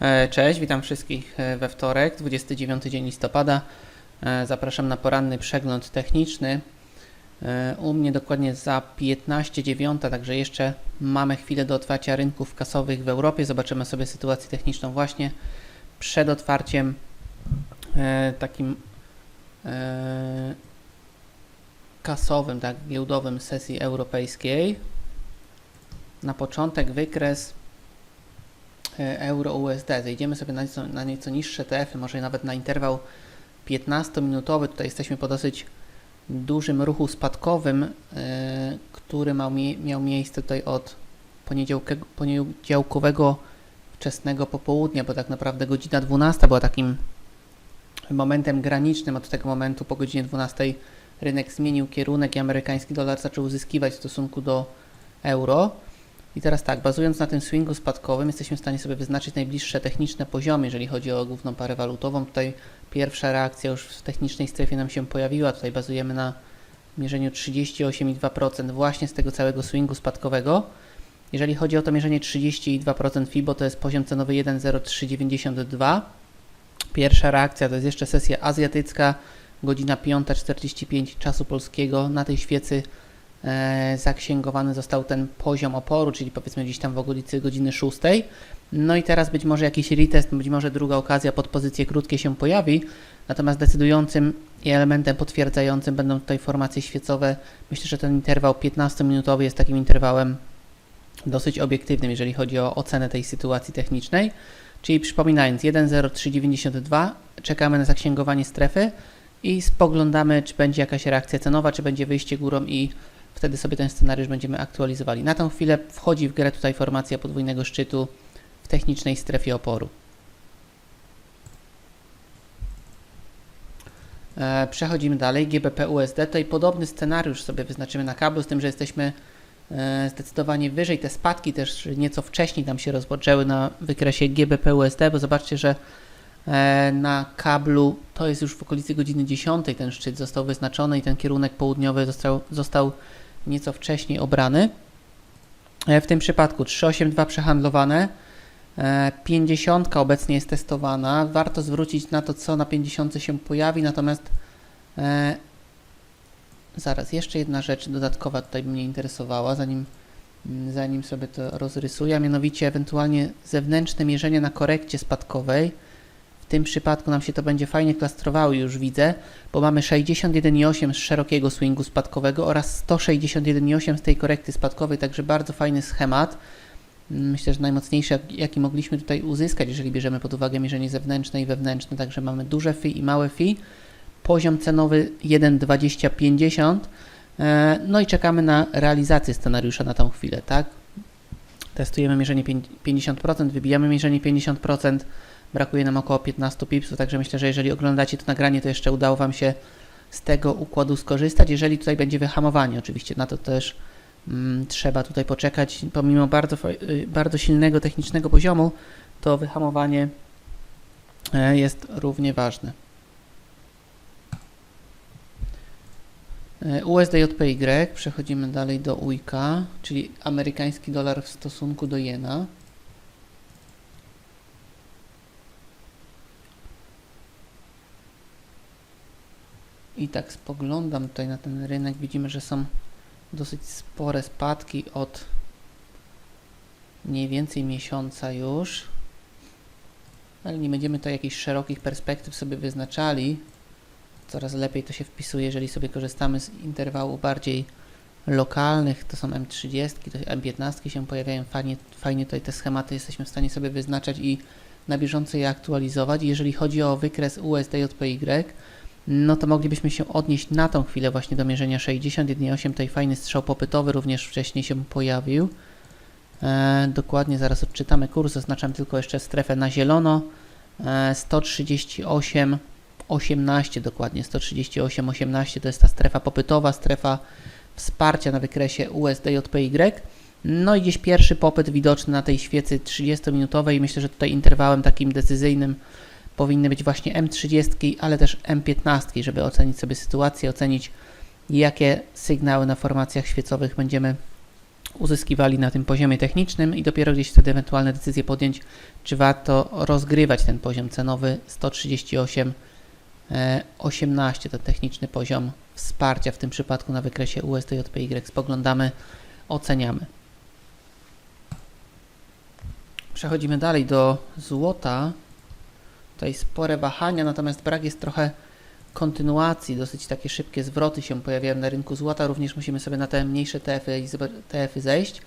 E, Cześć, witam wszystkich e, we wtorek, 29 dzień listopada. E, Zapraszam na poranny przegląd techniczny. U mnie dokładnie za 15.09, także jeszcze mamy chwilę do otwarcia rynków kasowych w Europie. Zobaczymy sobie sytuację techniczną właśnie przed otwarciem takim kasowym, tak, giełdowym sesji europejskiej. Na początek wykres euro USD. Zejdziemy sobie na nieco, na nieco niższe TF-y, może nawet na interwał 15-minutowy. Tutaj jesteśmy po dosyć dużym ruchu spadkowym, e, który miał, miał miejsce tutaj od poniedziałkowego wczesnego popołudnia, bo tak naprawdę godzina 12 była takim momentem granicznym. Od tego momentu po godzinie 12 rynek zmienił kierunek i amerykański dolar zaczął uzyskiwać w stosunku do euro. I teraz tak, bazując na tym swingu spadkowym, jesteśmy w stanie sobie wyznaczyć najbliższe techniczne poziomy, jeżeli chodzi o główną parę walutową. Tutaj pierwsza reakcja już w technicznej strefie nam się pojawiła. Tutaj bazujemy na mierzeniu 38,2% właśnie z tego całego swingu spadkowego. Jeżeli chodzi o to mierzenie 32% FIBO, to jest poziom cenowy 1,0392. Pierwsza reakcja to jest jeszcze sesja azjatycka, godzina 5.45 czasu polskiego. Na tej świecy zaksięgowany został ten poziom oporu, czyli powiedzmy gdzieś tam w okolicy godziny 6. No i teraz być może jakiś retest, być może druga okazja pod pozycje krótkie się pojawi, natomiast decydującym i elementem potwierdzającym będą tutaj formacje świecowe. Myślę, że ten interwał 15-minutowy jest takim interwałem dosyć obiektywnym, jeżeli chodzi o ocenę tej sytuacji technicznej. Czyli przypominając, 1.0392, czekamy na zaksięgowanie strefy i spoglądamy, czy będzie jakaś reakcja cenowa, czy będzie wyjście górą i wtedy sobie ten scenariusz będziemy aktualizowali. Na tą chwilę wchodzi w grę tutaj formacja podwójnego szczytu w technicznej strefie oporu. E, Przechodzimy dalej. GBP USD. Tutaj podobny scenariusz sobie wyznaczymy na kablu, z tym, że jesteśmy e, zdecydowanie wyżej. Te spadki też nieco wcześniej tam się rozpoczęły na wykresie GBP USD, bo zobaczcie, że e, na kablu to jest już w okolicy godziny 10 ten szczyt został wyznaczony i ten kierunek południowy został, został nieco wcześniej obrany. E, W tym przypadku 382 przehandlowane, e, 50 obecnie jest testowana. Warto zwrócić na to, co na 50 się pojawi, natomiast e, zaraz, jeszcze jedna rzecz dodatkowa tutaj mnie interesowała, zanim, mm, zanim sobie to rozrysuję, a mianowicie ewentualnie zewnętrzne mierzenie na korekcie spadkowej. W tym przypadku nam się to będzie fajnie klastrowało, już widzę, bo mamy 61,8 z szerokiego swingu spadkowego oraz 161,8 z tej korekty spadkowej, także bardzo fajny schemat. Myślę, że najmocniejszy, jak- jaki mogliśmy tutaj uzyskać, jeżeli bierzemy pod uwagę mierzenie zewnętrzne i wewnętrzne, także mamy duże FI i małe FI. Poziom cenowy 1,2050. E, No i czekamy na realizację scenariusza na tą chwilę, tak? Testujemy mierzenie pięć- 50%, wybijamy mierzenie 50%, brakuje nam około 15 pipsów, także myślę, że jeżeli oglądacie to nagranie, to jeszcze udało Wam się z tego układu skorzystać. Jeżeli tutaj będzie wyhamowanie, oczywiście na to też mm, trzeba tutaj poczekać. Pomimo bardzo, y, bardzo silnego technicznego poziomu, to wyhamowanie e, jest równie ważne. E, USDJPY, przechodzimy dalej do UIK, czyli amerykański dolar w stosunku do jena. I tak spoglądam tutaj na ten rynek, widzimy, że są dosyć spore spadki od mniej więcej miesiąca już. Ale nie będziemy tutaj jakichś szerokich perspektyw sobie wyznaczali. Coraz lepiej to się wpisuje, jeżeli sobie korzystamy z interwałów bardziej lokalnych. To są M30, to M15 się pojawiają. Fajnie, fajnie tutaj te schematy jesteśmy w stanie sobie wyznaczać i na bieżąco je aktualizować. Jeżeli chodzi o wykres USDJPY, no to moglibyśmy się odnieść na tą chwilę właśnie do mierzenia 61,8. Tutaj fajny strzał popytowy również wcześniej się pojawił. E, dokładnie zaraz odczytamy kurs, zaznaczam tylko jeszcze strefę na zielono. E, 138, 18 dokładnie, 138, 18 to jest ta strefa popytowa, strefa wsparcia na wykresie USDJPY. No i gdzieś pierwszy popyt widoczny na tej świecy 30-minutowej. Myślę, że tutaj interwałem takim decyzyjnym powinny być właśnie M30, ale też M15, żeby ocenić sobie sytuację, ocenić jakie sygnały na formacjach świecowych będziemy uzyskiwali na tym poziomie technicznym i dopiero gdzieś wtedy ewentualne decyzje podjąć, czy warto rozgrywać ten poziom cenowy 138 e, 18 to techniczny poziom wsparcia w tym przypadku na wykresie USDJPY. Spoglądamy, oceniamy. Przechodzimy dalej do złota. Tutaj spore wahania, natomiast brak jest trochę kontynuacji, dosyć takie szybkie zwroty się pojawiają na rynku złota. Również musimy sobie na te mniejsze TF-y, TF-y zejść.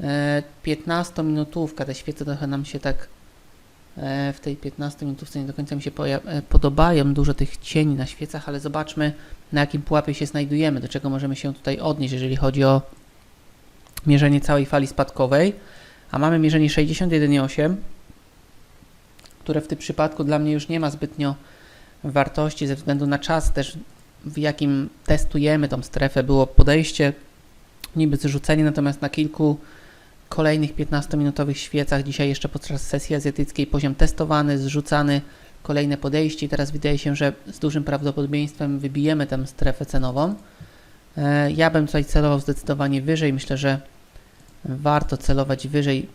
E, 15-minutówka, te świece trochę nam się tak e, w tej 15-minutówce nie do końca mi się e, podobają. Dużo tych cieni na świecach, ale zobaczmy na jakim pułapie się znajdujemy, do czego możemy się tutaj odnieść, jeżeli chodzi o mierzenie całej fali spadkowej. A mamy mierzenie 61,8, które w tym przypadku dla mnie już nie ma zbytnio wartości ze względu na czas też, w jakim testujemy tą strefę. Było podejście niby zrzucenie, natomiast na kilku kolejnych 15-minutowych świecach, dzisiaj jeszcze podczas sesji azjatyckiej poziom testowany, zrzucany, kolejne podejście teraz wydaje się, że z dużym prawdopodobieństwem wybijemy tę strefę cenową. E, Ja bym tutaj celował zdecydowanie wyżej, myślę, że warto celować wyżej.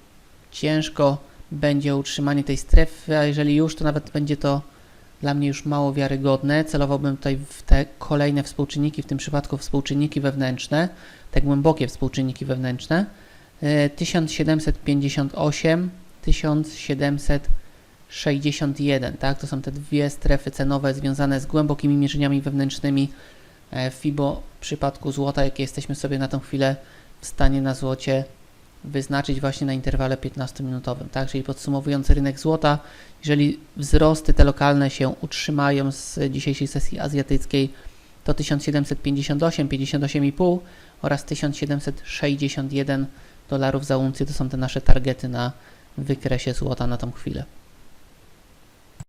Ciężko będzie utrzymanie tej strefy, a jeżeli już, to nawet będzie to dla mnie już mało wiarygodne. Celowałbym tutaj w te kolejne współczynniki, w tym przypadku współczynniki wewnętrzne, te głębokie współczynniki wewnętrzne. E, 1758, 1761, tak? To są te dwie strefy cenowe związane z głębokimi mierzeniami wewnętrznymi e, FIBO w przypadku złota, jakie jesteśmy sobie na tą chwilę w stanie na złocie wyznaczyć właśnie na interwale 15-minutowym. Tak? Czyli podsumowując rynek złota, jeżeli wzrosty te lokalne się utrzymają z dzisiejszej sesji azjatyckiej, to 1758, 58,5 oraz 1761 dolarów za uncję to są te nasze targety na wykresie złota na tą chwilę.